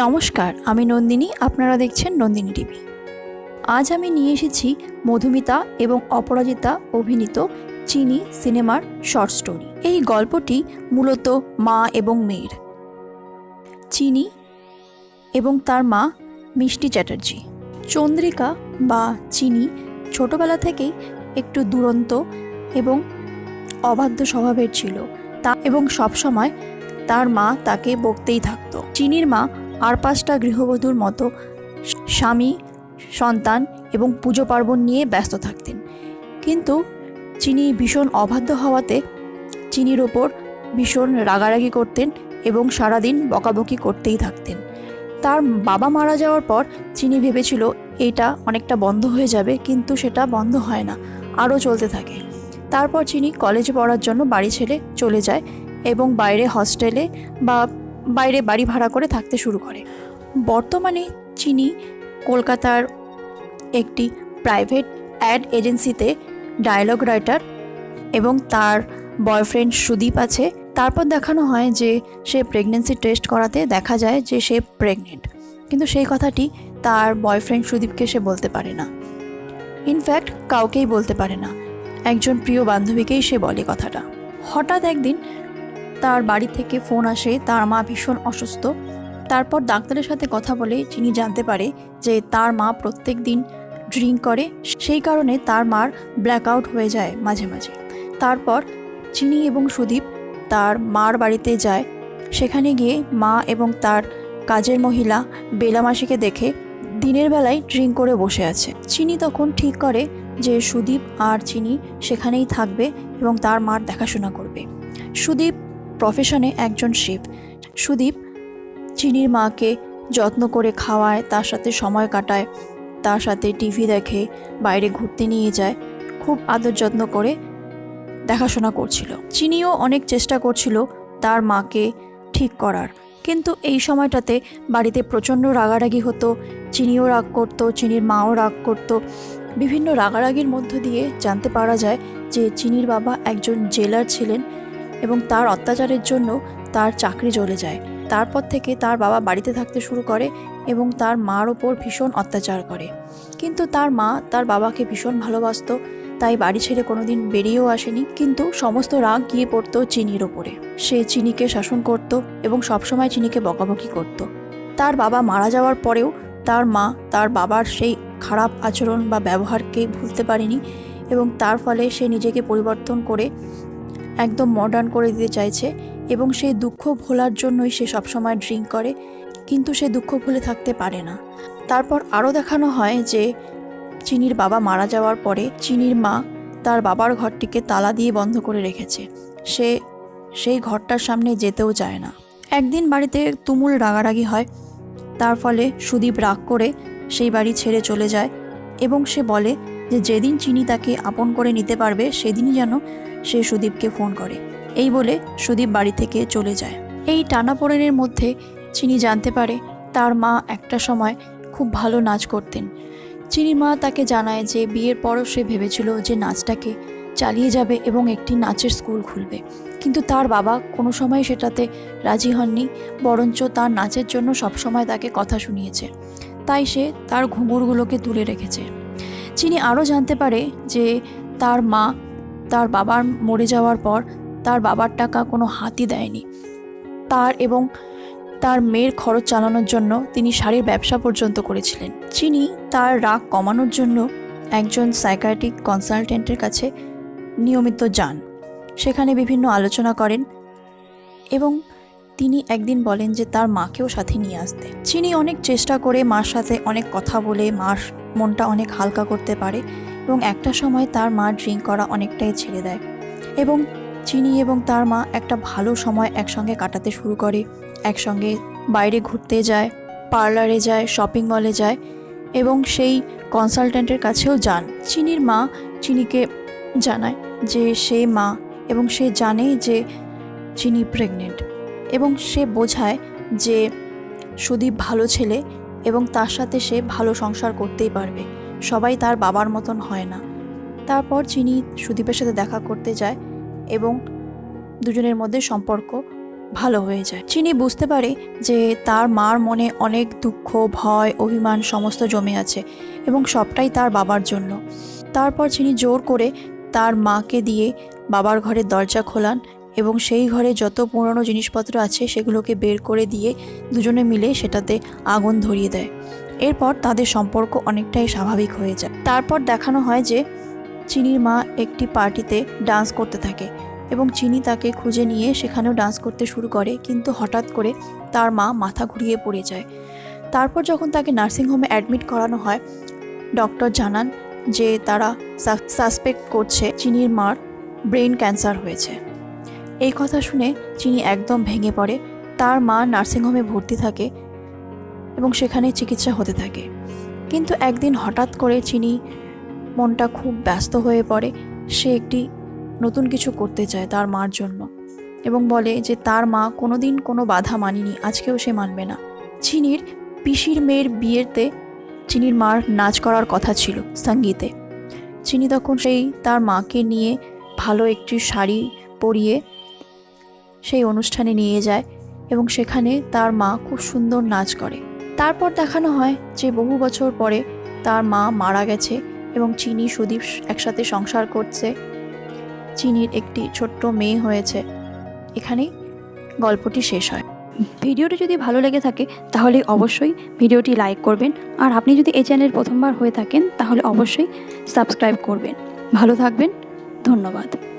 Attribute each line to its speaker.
Speaker 1: নমস্কার, আমি নন্দিনী, আপনারা দেখছেন নন্দিনী টিভি। আজ আমি নিয়ে এসেছি মধুমিতা এবং অপরাজিতা অভিনীত চিনি সিনেমার শর্ট স্টোরি। এই গল্পটি মূলত মা এবং মেয়ের। চিনি এবং তার মা মিষ্টি চ্যাটার্জি। চন্দ্রিকা বা চিনি ছোটবেলা থেকেই একটু দুরন্ত এবং অবাধ্য স্বভাবের ছিল। তা এবং সবসময় তার মা তাকে বকতেই থাকতো। চিনির মা আর পাঁচটা গৃহবধূর মতো স্বামী, সন্তান এবং পুজো পার্বণ নিয়ে ব্যস্ত থাকতেন। কিন্তু চিনি ভীষণ অবাধ্য হওয়াতে চিনির ওপর ভীষণ রাগারাগি করতেন এবং সারাদিন বকাবকি করতেই থাকতেন। তার বাবা মারা যাওয়ার পর চিনি ভেবেছিল এটা অনেকটা বন্ধ হয়ে যাবে, কিন্তু সেটা বন্ধ হয় না, আরও চলতে থাকে। তারপর চিনি কলেজে পড়ার জন্য বাড়ি ছেড়ে চলে যায় এবং বাইরে হস্টেলে বা বাইরে বাড়ি ভাড়া করে থাকতে শুরু করে। বর্তমানে চিনি কলকাতার একটি প্রাইভেট অ্যাড এজেন্সিতে ডায়লগ রাইটার এবং তার বয়ফ্রেন্ড সুদীপ আছে। তারপর দেখানো হয় যে সে প্রেগনেন্সি টেস্ট করাতে দেখা যায় যে সে প্রেগনেন্ট। কিন্তু সেই কথাটি তার বয়ফ্রেন্ড সুদীপকে সে বলতে পারে না। ইনফ্যাক্ট কাউকেই বলতে পারে না। একজন প্রিয় বান্ধবীকেই সে বলে কথাটা। হঠাৎ একদিন তার বাড়ি থেকে ফোন আসে, তার মা ভীষণ অসুস্থ। তারপর ডাক্তারের সাথে কথা বলে তিনি জানতে পারে যে তার মা প্রত্যেক দিন ড্রিঙ্ক করে, সেই কারণে তার মার ব্ল্যাকআউট হয়ে যায় মাঝে মাঝে। তারপর চিনি এবং সুদীপ তার মার বাড়িতে যায়। সেখানে গিয়ে মা এবং তার কাজের মহিলা বেলা মাসিকে দেখে দিনের বেলায় ড্রিঙ্ক করে বসে আছে। চিনি তখন ঠিক করে যে সুদীপ আর চিনি সেখানেই থাকবে এবং তার মার দেখাশোনা করবে। সুদীপ প্রফেশনে একজন শেফ সুদীপ চিনির মাকে যত্ন করে খাওয়ায়, তার সাথে সময় কাটায়, তার সাথে টিভি দেখে, বাইরে ঘুরতে নিয়ে যায়, খুব আদর যত্ন করে দেখাশোনা করছিল। চিনিও অনেক চেষ্টা করছিল তার মাকে ঠিক করার। কিন্তু এই সময়টাতে বাড়িতে প্রচণ্ড রাগারাগি হতো, চিনিও রাগ করতো, চিনির মাও রাগ করতো। বিভিন্ন রাগারাগির মধ্য দিয়ে জানতে পারা যায় যে, চিনির বাবা একজন জেলার ছিলেন এবং তার অত্যাচারের জন্য তার চাকরি চলে যায়। তারপর থেকে তার বাবা বাড়িতে থাকতে শুরু করে এবং তার মার ওপর ভীষণ অত্যাচার করে। কিন্তু তার মা তার বাবাকে ভীষণ ভালোবাসতো, তাই বাড়ি ছেড়ে কোনোদিন বেরিয়েও আসেনি। কিন্তু সমস্ত রাগ গিয়ে পড়তো চিনির ওপরে। সে চিনিকে শাসন করত এবং সবসময় চিনিকে বকাবকি করত। তার বাবা মারা যাওয়ার পরেও তার মা তার বাবার সেই খারাপ আচরণ বা ব্যবহারকে ভুলতে পারেনি এবং তার ফলে সে নিজেকে পরিবর্তন করে একদম মডার্ন করে দিতে চাইছে এবং সেই দুঃখ ভোলার জন্যই সে সবসময় ড্রিঙ্ক করে, কিন্তু সে দুঃখ ভুলে থাকতে পারে না। তারপর আরও দেখানো হয় যে চিনির বাবা মারা যাওয়ার পরে চিনির মা তার বাবার ঘরটিকে তালা দিয়ে বন্ধ করে রেখেছে। সে, সেই ঘরটার সামনে যেতেও চায় না। একদিন বাড়িতে তুমুল রাগারাগি হয়, তার ফলে সুদীপ রাগ করে সেই বাড়ি ছেড়ে চলে যায় এবং সে বলে যে যেদিন চিনি তাকে আপন করে নিতে পারবে, সেদিনই যেন সে সুদীপকে ফোন করে। এই বলে সুদীপ বাড়ি থেকে চলে যায়। এই টানাপোড়েনের মধ্যে চিনি জানতে পারে তার মা একটা সময় খুব ভালো নাচ করতেন। চিনির মা তাকে জানায় যে বিয়ের পরও সে ভেবেছিল যে নাচটাকে চালিয়ে যাবে এবং একটি নাচের স্কুল খুলবে। কিন্তু তার বাবা কোনো সময় সেটাতে রাজি হননি, বরঞ্চ তার নাচের জন্য সবসময় তাকে কথা শুনিয়েছে। তাই সে তার ঘুঙুরগুলোকে তুলে রেখেছে। চিনি আরও জানতে পারে যে তার মা তার বাবার মরে যাওয়ার পর তার বাবার টাকা কোনো হাতই দেয়নি। তার এবং তার মেয়ের খরচ চালানোর জন্য তিনি শাড়ির ব্যবসা পর্যন্ত করেছিলেন। চিনি তার রাগ কমানোর জন্য একজন সাইকায়াটিক কনসালটেন্টের কাছে নিয়মিত যান। সেখানে বিভিন্ন আলোচনা করেন এবং তিনি একদিন বলেন যে তার মাকেও সাথে নিয়ে আসতে। চিনি অনেক চেষ্টা করে মার সাথে অনেক কথা বলে, মার মনটা অনেক হালকা করতে পারে এবং একটা সময় তার মা ড্রিঙ্ক করা অনেকটাই ছেড়ে দেয় এবং চিনি এবং তার মা একটা ভালো সময় একসঙ্গে কাটাতে শুরু করে, একসঙ্গে বাইরে ঘুরতে যায়, পার্লারে যায়, শপিং মলে যায় এবং সেই কনসালট্যান্টের কাছেও যান। চিনির মা চিনিকে জানায় যে সে মা এবং সে জানে যে চিনি প্রেগনেন্ট এবং সে বোঝায় যে সুদীপ ভালো ছেলে এবং তার সাথে সে ভালো সংসার করতেই পারবে। সবাই তার বাবার মতন হয় না। তারপর চিনি সুদীপের সাথে দেখা করতে যায় এবং দুজনের মধ্যে সম্পর্ক ভালো হয়ে যায়। চিনি বুঝতে পারে যে তার মার মনে অনেক দুঃখ, ভয়, অভিমান সমস্ত জমে আছে এবং সবটাই তার বাবার জন্য। তারপর চিনি জোর করে তার মাকে দিয়ে বাবার ঘরের দরজা খোলান এবং সেই ঘরে যত পুরনো জিনিসপত্র আছে সেগুলোকে বের করে দিয়ে দুজনে মিলে সেটাতে আগুন ধরিয়ে দেয়। এরপর তাদের সম্পর্ক অনেকটাই স্বাভাবিক হয়ে যায়। তারপর দেখানো হয় যে চিনির মা একটি পার্টিতে ডান্স করতে থাকে এবং চিনি তাকে খুঁজে নিয়ে সেখানেও ডান্স করতে শুরু করে, কিন্তু হঠাৎ করে তার মা মাথা ঘুরিয়ে পড়ে যায়। তারপর যখন তাকে নার্সিংহোমে অ্যাডমিট করানো হয়, ডক্টর জানান যে তারা সাসপেক্ট করছে চিনির মার ব্রেন ক্যান্সার হয়েছে। এই কথা শুনে চিনি একদম ভেঙে পড়ে। তার মা নার্সিংহোমে ভর্তি থাকে এবং সেখানে চিকিৎসা হতে থাকে। কিন্তু একদিন হঠাৎ করে চিনি মনটা খুব ব্যস্ত হয়ে পড়ে। সে একটি নতুন কিছু করতে চায় তার মার জন্য এবং বলে যে তার মা কোনোদিন কোনো বাধা মানিনি, আজকেও সে মানবে না। চিনির পিসির মেয়ের বিয়েতে চিনির মার নাচ করার কথা ছিল সঙ্গীতে। চিনি তখন সেই তার মাকে নিয়ে ভালো একটি শাড়ি পরিয়ে সেই অনুষ্ঠানে নিয়ে যায় এবং সেখানে তার মা খুব সুন্দর নাচ করে। তারপর দেখানো হয় যে বহু বছর পরে তার মা মারা গেছে এবং চিনি সুদীপ একসাথে সংসার করছে। চিনির একটি ছোট্ট মেয়ে হয়েছে। এখানেই গল্পটি শেষ হয়।
Speaker 2: ভিডিওটি যদি ভালো লেগে থাকে তাহলে অবশ্যই ভিডিওটি লাইক করবেন আর আপনি যদি এই চ্যানেল প্রথমবার হয়ে থাকেন তাহলে অবশ্যই সাবস্ক্রাইব করবেন। ভালো থাকবেন, ধন্যবাদ।